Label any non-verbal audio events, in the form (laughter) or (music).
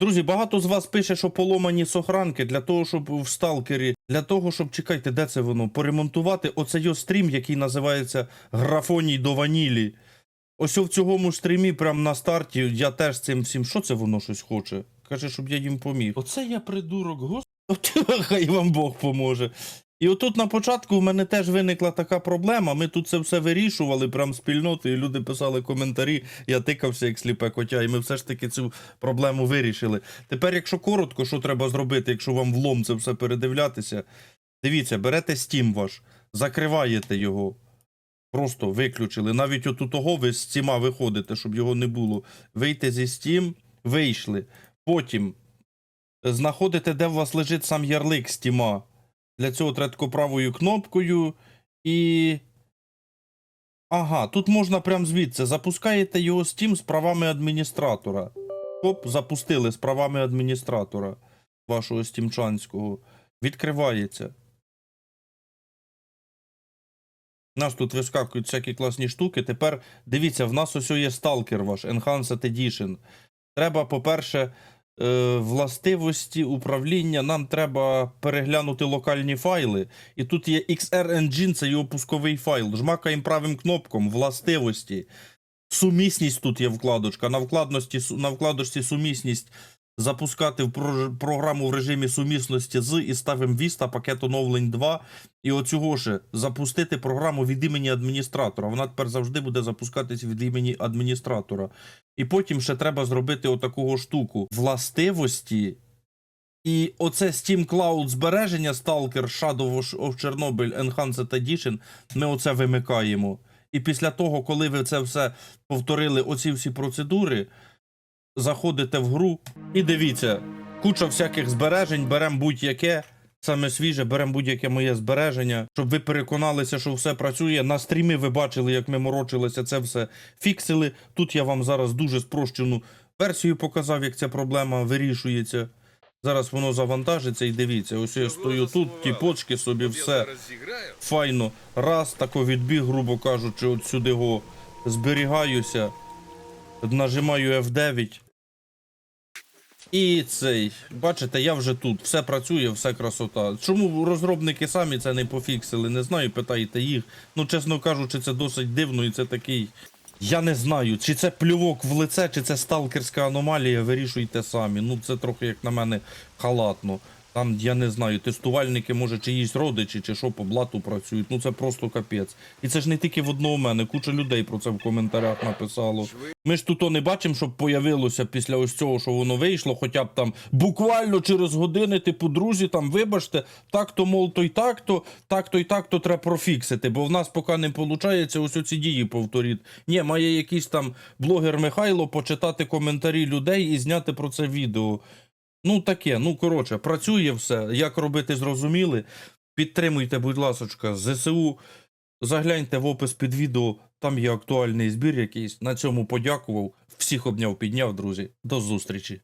Друзі, багато з вас пише, що поломані сохранки для того, щоб в сталкері, для того, щоб чекайте, де це воно? Поремонтувати оцей стрім, який називається Графоній до ванілі. Ось в цьому стрімі, прямо на старті, я теж цим всім. Що це воно щось хоче? Каже, щоб я їм поміг. Оце я придурок, господи, (laughs) хай вам Бог поможе. І отут на початку в мене теж виникла така проблема. Ми тут це все вирішували, прям спільнотою. Люди писали коментарі, я тикався як сліпе котя, і ми все ж таки цю проблему вирішили. Тепер, якщо коротко, що треба зробити, якщо вам влом це все передивлятися, дивіться, берете Steam ваш, закриваєте його. Просто виключили. Навіть от у того ви з Steam виходите, щоб його не було. Вийти зі Steam, вийшли. Потім знаходите, де у вас лежить сам ярлик Steam. Для цього треба тако правою кнопкою і. Ага, тут можна прямо звідси. Запускаєте його Steam з правами адміністратора. Оп, запустили з правами адміністратора вашого стімчанського. Відкривається. Нас тут вискакують всякі класні штуки. Тепер дивіться, в нас ось є сталкер ваш, Enhanced Edition. Треба, по-перше, властивості управління. Нам треба переглянути локальні файли. І тут є XR Engine, це його пусковий файл. Жмакаємо правим кнопком властивості. Сумісність тут є вкладочка. На, вкладності, на вкладочці сумісність запускати в програму в режимі сумісності з і ставимо Vista, пакет оновлень 2. І оцього ж запустити програму від імені адміністратора. Вона тепер завжди буде запускатись від імені адміністратора. І потім ще треба зробити отакого штуку. Властивості. І оце Steam Cloud збереження Stalker Shadow of Chernobyl Enhanced Edition. Ми оце вимикаємо. І після того, коли ви це все повторили, оці всі процедури, заходите в гру і дивіться, куча всяких збережень, беремо будь-яке. Саме свіже, беремо будь-яке моє збереження, щоб ви переконалися, що все працює. На стрімі ви бачили, як ми морочилися, це все фіксили. Тут я вам зараз дуже спрощену версію показав, як ця проблема вирішується. Зараз воно завантажиться і дивіться, ось я стою тут, ті почки собі, все файно. Раз, тако відбіг, грубо кажучи, от сюди го зберігаюся, нажимаю F9. І цей, бачите, я вже тут, все працює, все красота. Чому розробники самі це не пофіксили? Не знаю, питайте їх. Ну, чесно кажучи, це досить дивно і це такий. Я не знаю, чи це плювок в лице, чи це сталкерська аномалія, вирішуйте самі. Ну, це трохи, як на мене, халатно. Там, я не знаю, тестувальники, може, чиїсь родичі, чи що по блату працюють. Ну це просто капець. І це ж не тільки в одного мене, куча людей про це в коментарях написало. Ми ж тут не бачимо, щоб появилося після ось цього, що воно вийшло, хоча б там буквально через години, типу, друзі, там, вибачте, так-то, мол, то й так-то, так-то і так-то треба профіксити, бо в нас поки не виходить, ось оці дії повторіть. Ні, має якийсь там блогер Михайло почитати коментарі людей і зняти про це відео. Ну, таке, ну коротше, працює все. Як робити, зрозуміли. Підтримуйте, будь ласочка, ЗСУ. Загляньте в опис під відео, там є актуальний збір якийсь. На цьому подякував. Всіх обняв, підняв, друзі. До зустрічі.